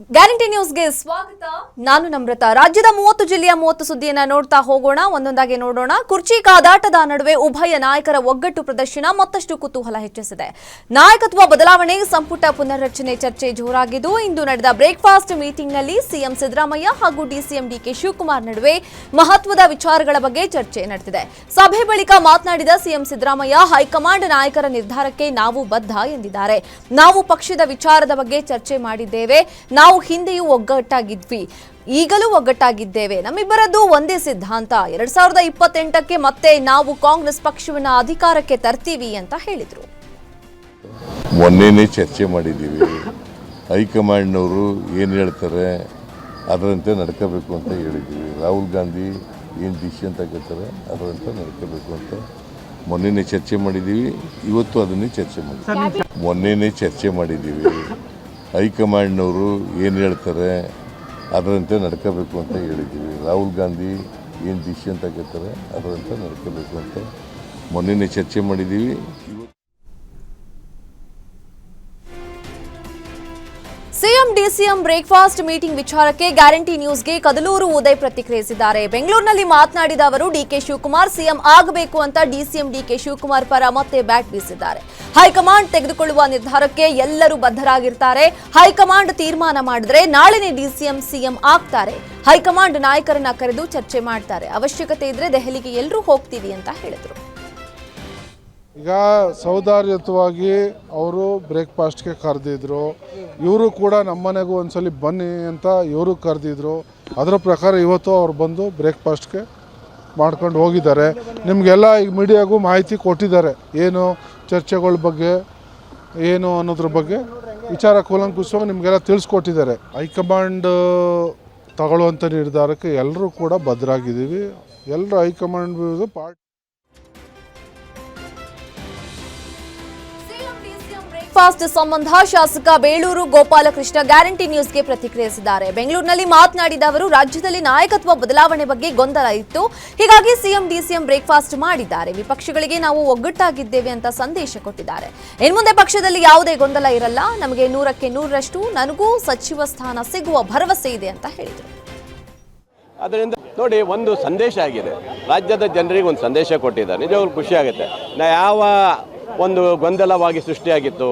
Guarantee ನ್ಯೂಸ್ಗೆ ಸ್ವಾಗತ. ನಾನು ನಮ್ರತ. ರಾಜ್ಯದ ಮೂವತ್ತು ಜಿಲ್ಲೆಯ ಮೂವತ್ತು ಸುದ್ದಿಯನ್ನ ನೋಡ್ತಾ ಹೋಗೋಣ. ಒಂದೊಂದಾಗಿ ನೋಡೋಣ. ಕುರ್ಚಿ ಕಾದಾಟದ ನಡುವೆ ಉಭಯ ನಾಯಕರ ಒಗ್ಗಟ್ಟು ಪ್ರದರ್ಶನ ಮತ್ತಷ್ಟು ಕುತೂಹಲ ಹೆಚ್ಚಿಸಿದೆ. ನಾಯಕತ್ವ ಬದಲಾವಣೆ, ಸಂಪುಟ ಪುನರ್ರಚನೆ ಚರ್ಚೆ ಜೋರಾಗಿದ್ದು, ಇಂದು ನಡೆದ ಬ್ರೇಕ್ಫಾಸ್ಟ್ ಮೀಟಿಂಗ್ನಲ್ಲಿ ಸಿಎಂ ಸಿದ್ದರಾಮಯ್ಯ ಹಾಗೂ ಡಿಸಿಎಂ ಡಿಕೆ ಶಿವಕುಮಾರ್ ನಡುವೆ ಮಹತ್ವದ ವಿಚಾರಗಳ ಬಗ್ಗೆ ಚರ್ಚೆ ನಡೆದಿದೆ. ಸಭೆ ಬಳಿಕ ಮಾತನಾಡಿದ ಸಿಎಂ ಸಿದ್ದರಾಮಯ್ಯ, ಹೈಕಮಾಂಡ್ ನಾಯಕರ ನಿರ್ಧಾರಕ್ಕೆ ನಾವು ಬದ್ಧ ಎಂದಿದ್ದಾರೆ. ನಾವು ಪಕ್ಷದ ವಿಚಾರದ ಬಗ್ಗೆ ಚರ್ಚೆ ಮಾಡಿದ್ದೇವೆ. ನಾವು ಹಿಂದೆಯೂ ಒಗ್ಗಟ್ಟಾಗಿದ್ವಿ. ಈಗಲೂ ಒಗ್ಗಟ್ಟಾಗಿದ್ದೇವೆ. ನಮ್ಮಿಬ್ಬರದ್ದು ಒಂದೇ ಸಿದ್ಧಾಂತ. ಎರಡ್ ಸಾವಿರದ ಇಪ್ಪತ್ತೆಂಟಕ್ಕೆ ಮತ್ತೆ ನಾವು ಕಾಂಗ್ರೆಸ್ ಪಕ್ಷವನ್ನ ಅಧಿಕಾರಕ್ಕೆ ತರ್ತೀವಿ ಅಂತ ಹೇಳಿದ್ರು. ಮೊನ್ನೆನೇ ಚರ್ಚೆ ಮಾಡಿದ್ದೀವಿ. ಹೈಕಮಾಂಡ್ನವರು ಏನು ಹೇಳ್ತಾರೆ ಅದರಂತೆ ನಡ್ಕೋಬೇಕು ಅಂತ ಹೇಳಿದ್ದೀವಿ. ರಾಹುಲ್ ಗಾಂಧಿ ಏನು ಡಿಸಿಷನ್ ತಗೋತಾರೆ ಅದರಂತೆ ನಡ್ಕೋಬೇಕು ಅಂತ ಮೊನ್ನೆನೇ ಚರ್ಚೆ ಮಾಡಿದ್ದೀವಿ. ಇವತ್ತು ಅದನ್ನೇ ಚರ್ಚೆ ಮಾಡ್ತೀವಿ ಮೊನ್ನೆನೇ ಚರ್ಚೆ ಮಾಡಿದ್ದೀವಿ. ಹೈಕಮಾಂಡ್ನವರು ಏನು ಹೇಳ್ತಾರೆ, ಅದರಂತೆ ನಡ್ಕೋಬೇಕು ಅಂತ ಹೇಳಿದ್ದೀವಿ. ರಾಹುಲ್ ಗಾಂಧಿ ಏನು ಡಿಸಿಷನ್ ತಗೋತಾರೆ ಅದರಂತೆ ನಡ್ಕೋಬೇಕು ಅಂತ ಮೊನ್ನೆ ಚರ್ಚೆ ಮಾಡಿದ್ದೀವಿ. ಸಿಎಂ, ಡಿಸಿಎಂ ಬ್ರೇಕ್ಫಾಸ್ಟ್ ಮೀಟಿಂಗ್ ವಿಚಾರಕ್ಕೆ ಗ್ಯಾರಂಟಿ ನ್ಯೂಸ್ಗೆ ಕದಲೂರು ಉದಯ್ ಪ್ರತಿಕ್ರಿಯಿಸಿದ್ದಾರೆ. ಬೆಂಗಳೂರಿನಲ್ಲಿ ಮಾತನಾಡಿದ ಅವರು ಡಿಕೆ ಶಿವಕುಮಾರ್ ಸಿಎಂ ಆಗಬೇಕು ಅಂತ ಡಿಸಿಎಂ ಡಿಕೆ ಶಿವಕುಮಾರ್ ಪರ ಮತ್ತೆ ಬ್ಯಾಟ್ ಬೀಸಿದ್ದಾರೆ. ಹೈಕಮಾಂಡ್ ತೆಗೆದುಕೊಳ್ಳುವ ನಿರ್ಧಾರಕ್ಕೆ ಎಲ್ಲರೂ ಬದ್ಧರಾಗಿರ್ತಾರೆ. ಹೈಕಮಾಂಡ್ ತೀರ್ಮಾನ ಮಾಡಿದ್ರೆ ನಾಳೆನೇ ಡಿಸಿಎಂ, ಸಿಎಂ ಆಗ್ತಾರೆ. ಹೈಕಮಾಂಡ್ ನಾಯಕರನ್ನ ಕರೆದು ಚರ್ಚೆ ಮಾಡ್ತಾರೆ. ಅವಶ್ಯಕತೆ ಇದ್ರೆ ದೆಹಲಿಗೆ ಎಲ್ಲರೂ ಹೋಗ್ತೀವಿ ಅಂತ ಹೇಳಿದ್ರು. ಈಗ ಸೌದಾರ್ಯಯುತವಾಗಿ ಅವರು ಬ್ರೇಕ್ಫಾಸ್ಟ್ಗೆ ಕರೆದಿದ್ರು. ಇವರು ಕೂಡ ನಮ್ಮನೆಗೂ ಒಂದ್ಸಲಿ ಬನ್ನಿ ಅಂತ ಇವರು ಕರೆದಿದ್ರು. ಅದರ ಪ್ರಕಾರ ಇವತ್ತು ಅವ್ರು ಬಂದು ಬ್ರೇಕ್ಫಾಸ್ಟ್ಗೆ ಮಾಡ್ಕೊಂಡು ಹೋಗಿದ್ದಾರೆ. ನಿಮಗೆಲ್ಲ ಈಗ ಮೀಡಿಯಾಗೂ ಮಾಹಿತಿ ಕೊಟ್ಟಿದ್ದಾರೆ. ಏನು ಚರ್ಚೆಗಳ ಬಗ್ಗೆ, ಏನು ಅನ್ನೋದ್ರ ಬಗ್ಗೆ ವಿಚಾರ ಕೂಲಂಕುಷವಾಗಿ ನಿಮಗೆಲ್ಲ ತಿಳಿಸ್ಕೊಟ್ಟಿದ್ದಾರೆ. ಹೈಕಮಾಂಡ್ ತಗೊಳ್ಳುವಂಥ ನಿರ್ಧಾರಕ್ಕೆ ಎಲ್ಲರೂ ಕೂಡ ಬದ್ಧರಾಗಿದ್ದೀವಿ ಎಲ್ಲರೂ ಹೈಕಮಾಂಡ್ ಪಾರ್ಟಿ ಬ್ರೇಕ್ಫಾಸ್ಟ್ ಸಂಬಂಧ ಶಾಸಕ ಬೇಳೂರು ಗೋಪಾಲಕೃಷ್ಣ ಗ್ಯಾರಂಟಿ ನ್ಯೂಸ್ಗೆ ಪ್ರತಿಕ್ರಿಯಿಸಿದ್ದಾರೆ. ಬೆಂಗಳೂರಿನಲ್ಲಿ ಮಾತನಾಡಿದ ಅವರು, ರಾಜ್ಯದಲ್ಲಿ ನಾಯಕತ್ವ ಬದಲಾವಣೆ ಬಗ್ಗೆ ಗೊಂದಲ ಇತ್ತು. ಹೀಗಾಗಿ ಸಿಎಂ, ಡಿಸಿಎಂ ಬ್ರೇಕ್ಫಾಸ್ಟ್ ಮಾಡಿದ್ದಾರೆ. ವಿಪಕ್ಷಗಳಿಗೆ ನಾವು ಒಗ್ಗಟ್ಟಾಗಿದ್ದೇವೆ ಅಂತ ಸಂದೇಶ ಕೊಟ್ಟಿದ್ದಾರೆ. ಇನ್ಮುಂದೆ ಪಕ್ಷದಲ್ಲಿ ಯಾವುದೇ ಗೊಂದಲ ಇರಲ್ಲ. ನಮಗೆ ನೂರಕ್ಕೆ ನೂರರಷ್ಟು ನನಗೂ ಸಚಿವ ಸ್ಥಾನ ಸಿಗುವ ಭರವಸೆ ಇದೆ ಅಂತ ಹೇಳಿದರು. ಅದರಿಂದ ನೋಡಿ, ಒಂದು ಸಂದೇಶ ಆಗಿದೆ. ರಾಜ್ಯದ ಜನರಿಗೆ ಒಂದು ಸಂದೇಶ ಕೊಟ್ಟಿದ್ದಾರೆ. ನಿಜವಾಗ್ಲೂ ಖುಷಿ ಆಗುತ್ತೆ. ನಾ ಯಾವ ಒಂದು ಗೊಂದಲವಾಗಿ ಸೃಷ್ಟಿಯಾಗಿತ್ತು.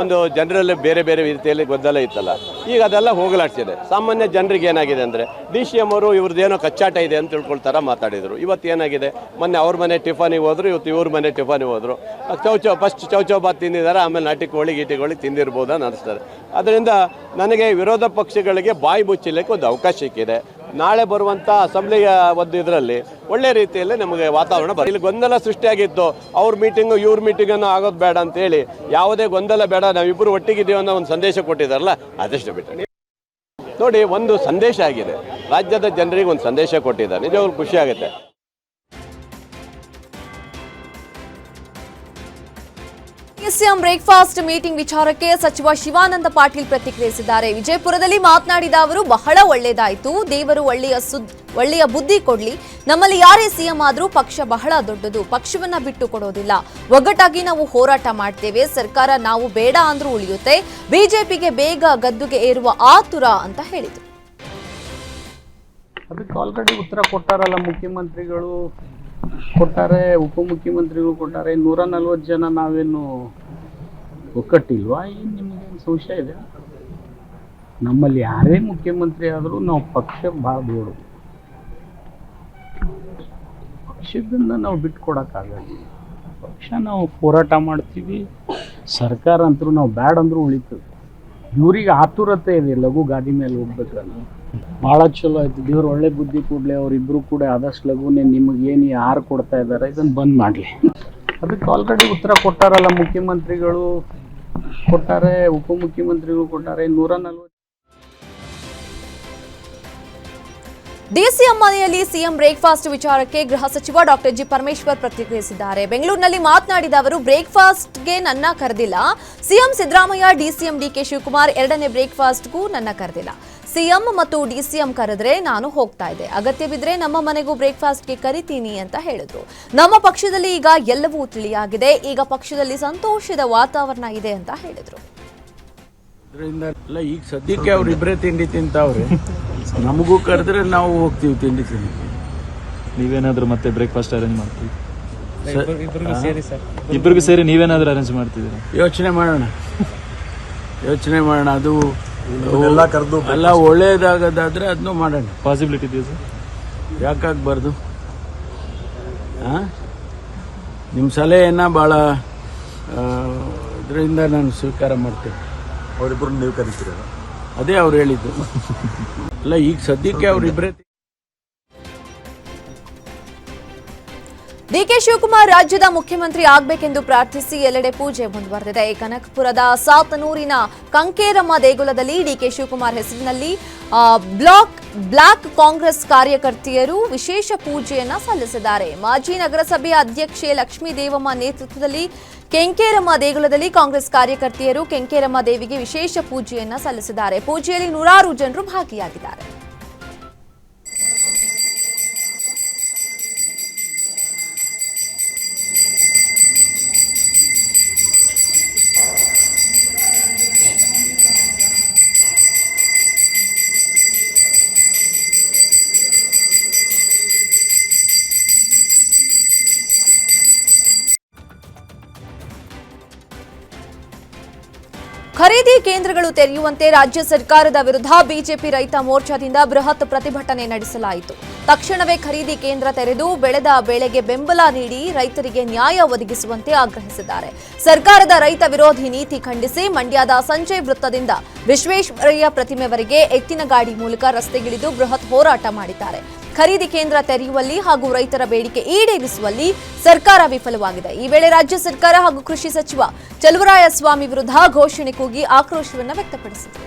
ಒಂದು ಜನರಲ್ಲಿ ಬೇರೆ ಬೇರೆ ರೀತಿಯಲ್ಲಿ ಗೊಂದಲ ಇತ್ತಲ್ಲ. ಈಗ ಅದೆಲ್ಲ ಹೋಗಲಾಡ್ಸಿದೆ. ಸಾಮಾನ್ಯ ಜನರಿಗೆ ಏನಾಗಿದೆ ಅಂದರೆ, ಡಿ ಸಿ ಎಂ ಅವರು ಇವ್ರದ್ದೇನೋ ಕಚ್ಚಾಟ ಇದೆ ಅಂತ ತಿಳ್ಕೊಳ್ತಾರ ಮಾತಾಡಿದರು. ಇವತ್ತು ಏನಾಗಿದೆ? ಮೊನ್ನೆ ಅವ್ರ ಮನೆ ಟಿಫಾನಿಗೆ ಹೋದರು, ಇವತ್ತು ಇವ್ರ ಮನೆ ಟಿಫಾನಿಗೆ ಹೋದರು. ಚೌಚೌ ಫಸ್ಟ್ ಚೌಚೌಬಾತ್ ತಿಂದಿದ್ದಾರೆ, ಆಮೇಲೆ ನಾಟಿ ಕೋಳಿ, ಗೀಟಿ ಕೋಳಿ ತಿಂದಿರ್ಬೋದು ಅಂತ ಅನಿಸ್ತದೆ. ಅದರಿಂದ ನನಗೆ ವಿರೋಧ ಪಕ್ಷಗಳಿಗೆ ಬಾಯಿ ಮುಚ್ಚಲಿಕ್ಕೆ ಒಂದು ಅವಕಾಶ ಸಿಕ್ಕಿದೆ. ನಾಳೆ ಬರುವಂಥ ಅಸೆಂಬ್ಲಿಯ ಒಂದು ಇದರಲ್ಲಿ ಒಳ್ಳೆ ರೀತಿಯಲ್ಲಿ ನಮಗೆ ವಾತಾವರಣ ಬರ ಇಲ್ಲಿ ಗೊಂದಲ ಸೃಷ್ಟಿಯಾಗಿತ್ತು. ಅವ್ರ ಮೀಟಿಂಗು ಇವ್ರ ಮೀಟಿಂಗನ್ನು ಆಗೋದು ಬೇಡ ಅಂತೇಳಿ ಯಾವುದೇ ಗೊಂದಲ ಬೇಡ ನಾವಿಬ್ಬರು ಒಟ್ಟಿಗಿದ್ದೀವಿ ಅನ್ನೋ ಒಂದು ಸಂದೇಶ ಕೊಟ್ಟಿದ್ದಾರಲ್ಲ ಅದೆಷ್ಟು ಬಿಟ್ಟು. ನೋಡಿ, ಒಂದು ಸಂದೇಶ ಆಗಿದೆ. ರಾಜ್ಯದ ಜನರಿಗೆ ಒಂದು ಸಂದೇಶ ಕೊಟ್ಟಿದ್ದಾರೆ. ನಿಜವಾಗ್ಲೂ ಖುಷಿ ಸಿಎಂ ಬ್ರೇಕ್ಫಾಸ್ಟ್ ಮೀಟಿಂಗ್ ವಿಚಾರಕ್ಕೆ ಸಚಿವ ಶಿವಾನಂದ ಪಾಟೀಲ್ ಪ್ರತಿಕ್ರಿಯಿಸಿದ್ದಾರೆ. ವಿಜಯಪುರದಲ್ಲಿ ಮಾತನಾಡಿದ ಅವರು, ಬಹಳ ಒಳ್ಳೆಯದಾಯಿತು. ದೇವರು ಒಳ್ಳೆಯ ಒಳ್ಳೆಯ ಬುದ್ಧಿ ಕೊಡ್ಲಿ. ನಮ್ಮಲ್ಲಿ ಯಾರೇ ಸಿಎಂ ಆದರೂ ಪಕ್ಷ ಬಹಳ ದೊಡ್ಡದು. ಪಕ್ಷವನ್ನ ಬಿಟ್ಟು ಕೊಡೋದಿಲ್ಲ. ಒಗ್ಗಟ್ಟಾಗಿ ನಾವು ಹೋರಾಟ ಮಾಡ್ತೇವೆ. ಸರ್ಕಾರ ನಾವು ಬೇಡ ಅಂದ್ರೂ ಉಳಿಯುತ್ತೆ. ಬಿಜೆಪಿಗೆ ಬೇಗ ಗದ್ದುಗೆ ಏರುವ ಆತುರ ಅಂತ ಹೇಳಿದರು. ಅದಕ್ಕೆ ಆಲ್ರೆಡಿ ಉತ್ತರ ಕೊಟ್ಟಾರಲ್ಲ ಮುಖ್ಯಮಂತ್ರಿಗಳು. ಕೊಟ್ಟಾರೆ, ಉಪಮುಖ್ಯಮಂತ್ರಿಗಳು ಕೊಟ್ಟಾರೆ ನೂರ ನಲ್ವತ್ತು ಜನ ನಾವೇನು ಒಕ್ಕಟ್ಟಿಲ್ವಾ? ಏನು ನಿಮಗೇನು ಸಂಶಯ ಇದೆ? ನಮ್ಮಲ್ಲಿ ಯಾರೇ ಮುಖ್ಯಮಂತ್ರಿ ಆದರೂ ನಾವು ಪಕ್ಷ ಭಾಳ ದೊಡ್ಡ ಪಕ್ಷದಿಂದ ನಾವು ಬಿಟ್ಕೊಡೋಕ್ಕಾಗಲ್ಲ. ಪಕ್ಷ ನಾವು ಹೋರಾಟ ಮಾಡ್ತೀವಿ. ಸರ್ಕಾರ ಅಂತರೂ ನಾವು ಬ್ಯಾಡ ಅಂದರೂ ಉಳಿತದೆ. ಇವ್ರಿಗೆ ಆತುರತೆ ಇದೆ, ಲಘು ಗಾದಿ ಮೇಲೆ ಹೋಗ್ಬೇಕಲ್ಲ. ಭಾಳ ಚಲೋ ಆಯ್ತು. ದೇವ್ರು ಒಳ್ಳೆ ಬುದ್ಧಿ ಕೊಡ್ಲಿ ಅವರಿಬ್ರು ಕೂಡ ಆದಷ್ಟು ಲಘುನೇ ನಿಮಗೆ ಏನು ಯಾರು ಕೊಡ್ತಾ ಇದ್ದಾರೆ ಇದನ್ನು ಬಂದ್ ಮಾಡಲಿ. ಅದಕ್ಕೆ ಆಲ್ರೆಡಿ ಉತ್ತರ ಕೊಟ್ಟಾರಲ್ಲ ಮುಖ್ಯಮಂತ್ರಿಗಳು. ಕೊಟ್ಟಾರೆ ಉಪಮುಖ್ಯಮಂತ್ರಿಗಳು ಕೊಟ್ಟಾರೆ ನೂರ ನಲ್ವತ್ತು ಡಿಸಿಎಂ ಮನೆಯಲ್ಲಿ ಸಿಎಂ ಬ್ರೇಕ್ಫಾಸ್ಟ್ ವಿಚಾರಕ್ಕೆ ಗೃಹ ಸಚಿವ ಡಾಕ್ಟರ್ ಜಿ ಪರಮೇಶ್ವರ್ ಪ್ರತಿಕ್ರಿಯಿಸಿದ್ದಾರೆ. ಬೆಂಗಳೂರಿನಲ್ಲಿ ಮಾತನಾಡಿದ ಅವರು ಬ್ರೇಕ್ಫಾಸ್ಟ್ಗೆ ನನ್ನ ಕರೆದಿಲ್ಲ. CM Siddaramaiah DCM DK Shivakumar ಎರಡನೇ ಬ್ರೇಕ್ಫಾಸ್ಟ್ಗೂ ನನ್ನ ಕರೆದಿಲ್ಲ. ಸಿಎಂ ಮತ್ತು ಡಿಸಿಎಂ ಕರೆದ್ರೆ ನಾನು ಹೋಗ್ತಾ ಇದ್ದೆ. ಅಗತ್ಯವಿದ್ರೆ ನಮ್ಮ ಮನೆಗೂ ಬ್ರೇಕ್ಫಾಸ್ಟ್ಗೆ ಕರಿತೀನಿ ಅಂತ ಹೇಳಿದ್ರು. ನಮ್ಮ ಪಕ್ಷದಲ್ಲಿ ಈಗ ಎಲ್ಲವೂ ತಿಳಿಯಾಗಿದೆ. ಈಗ ಪಕ್ಷದಲ್ಲಿ ಸಂತೋಷದ ವಾತಾವರಣ ಇದೆ ಅಂತ ಹೇಳಿದ್ರು. ಈಗ ಸದ್ಯಕ್ಕೆ ಅವ್ರು ಇಬ್ಬರೇ ತಿಂಡಿ ತಿಂತಾವ್ರೆ. ನಮಗೂ ಕರೆದ್ರೆ ನಾವು ಹೋಗ್ತೀವಿ ತಿಂಡಿ ತಿನ್ನಕ್ಕೆ ನೀವೇನಾದ್ರೂ ಮತ್ತೆ ಬ್ರೇಕ್ಫಾಸ್ಟ್ ಅರೇಂಜ್ ಮಾಡ್ತೀವಿ ಇಬ್ಬರಿಗೂ ಸೇರಿ ನೀವೇನಾದ್ರೂ ಅರೇಂಜ್ ಮಾಡ್ತಿದ್ದೀರಾ? ಯೋಚನೆ ಮಾಡೋಣ. ಯೋಚನೆ ಮಾಡೋಣ. ಅದು ಎಲ್ಲ ಒಳ್ಳೇದಾಗೋದಾದ್ರೆ ಅದನ್ನು ಮಾಡೋಣ. ಪಾಸಿಬಿಲಿಟಿ ಇದೆಯಾ ಸರ್ ಯಾಕಾಗಬಾರ್ದು ಹಾಂ ನಿಮ್ಮ ಸಲಹೆಯನ್ನು ಭಾಳ ಇದರಿಂದ ನಾನು ಸ್ವೀಕಾರ ಮಾಡ್ತೇನೆ. ಅವರಿಬ್ಬರು ನೀವು ಕರಿತೀರ? ಅದೇ ಅವ್ರು ಹೇಳಿದ್ದು. ಅಲ್ಲ ಈಗ ಸದ್ಯಕ್ಕೆ ಅವರಿಬ್ಬರೇ ಡಿಕೆ ಶಿವಕುಮಾರ್ ರಾಜ್ಯದ ಮುಖ್ಯಮಂತ್ರಿ ಆಗಬೇಕೆಂದು ಪ್ರಾರ್ಥಿಸಿ ಎಲ್ಲೆಡೆ ಪೂಜೆ ಮುಂದುವರೆದಿದೆ. ಕನಕಪುರದ ಸಾತನೂರಿನ ಕಂಕೇರಮ್ಮ ದೇಗುಲದಲ್ಲಿ ಡಿಕೆ ಶಿವಕುಮಾರ್ ಹೆಸರಿನಲ್ಲಿ ಬ್ಲಾಕ್ ಬ್ಲಾಕ್ ಕಾಂಗ್ರೆಸ್ ಕಾರ್ಯಕರ್ತೆಯರು ವಿಶೇಷ ಪೂಜೆಯನ್ನ ಸಲ್ಲಿಸಿದ್ದಾರೆ. ಮಾಜಿ ನಗರಸಭೆಯ ಅಧ್ಯಕ್ಷೆ ಲಕ್ಷ್ಮೀ ದೇವಮ್ಮ ನೇತೃತ್ವದಲ್ಲಿ ಕೆಂಕೇರಮ್ಮ ದೇಗುಲದಲ್ಲಿ ಕಾಂಗ್ರೆಸ್ ಕಾರ್ಯಕರ್ತೆಯರು ಕೆಂಕೇರಮ್ಮ ದೇವಿಗೆ ವಿಶೇಷ ಪೂಜೆಯನ್ನ ಸಲ್ಲಿಸಿದ್ದಾರೆ. ಪೂಜೆಯಲ್ಲಿ ನೂರಾರು ಜನರು ಭಾಗಿಯಾಗಿದ್ದಾರೆ. ತೆರೆಯುವಂತೆ ರಾಜ್ಯ ಸರ್ಕಾರದ ವಿರುದ್ಧ ಬಿಜೆಪಿ ರೈತ ಮೋರ್ಚಾದಿಂದ ಬೃಹತ್ ಪ್ರತಿಭಟನೆ ನಡೆಸಲಾಯಿತು. ತಕ್ಷಣವೇ ಖರೀದಿ ಕೇಂದ್ರ ತೆರೆದು ಬೆಳೆದ ಬೆಳೆಗೆ ಬೆಂಬಲ ನೀಡಿ ರೈತರಿಗೆ ನ್ಯಾಯ ಒದಗಿಸುವಂತೆ ಆಗ್ರಹಿಸಿದ್ದಾರೆ. ಸರ್ಕಾರದ ರೈತ ವಿರೋಧಿ ನೀತಿ ಖಂಡಿಸಿ ಮಂಡ್ಯದ ಸಂಜಯ್ ವೃತ್ತದಿಂದ ವಿಶ್ವೇಶ್ವರಯ್ಯ ಪ್ರತಿಮೆವರೆಗೆ ಎತ್ತಿನ ಗಾಡಿ ಮೂಲಕ ರಸ್ತೆಗಿಳಿದು ಬೃಹತ್ ಹೋರಾಟ ಮಾಡಿದ್ದಾರೆ. ಖರೀದಿ ಕೇಂದ್ರ ತೆರೆಯುವಲ್ಲಿ ಹಾಗೂ ರೈತರ ಬೇಡಿಕೆ ಈಡೇರಿಸುವಲ್ಲಿ ಸರ್ಕಾರ ವಿಫಲವಾಗಿದೆ. ಈ ವೇಳೆ ರಾಜ್ಯ ಸರ್ಕಾರ ಹಾಗೂ ಕೃಷಿ ಸಚಿವ ಚಲುವರಾಯಸ್ವಾಮಿ ವಿರುದ್ಧ ಘೋಷಣೆ ಕೂಗಿ ಆಕ್ರೋಶವನ್ನು ವ್ಯಕ್ತಪಡಿಸಿದರು.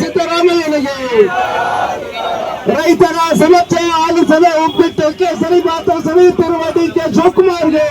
ಸಿದ್ದರಾಮಯ್ಯನಿಗೆ ರೈತರ ಸಮಸ್ಯೆ ಆಲಿಸದೆ ಒಪ್ಪಿಟ್ಟು ಕೇಸರಿ ಮಾತು ಸವಿಯುತ್ತಿರುವ ಡಿ ಕೆ ಶಿವಕುಮಾರ್ಗೆ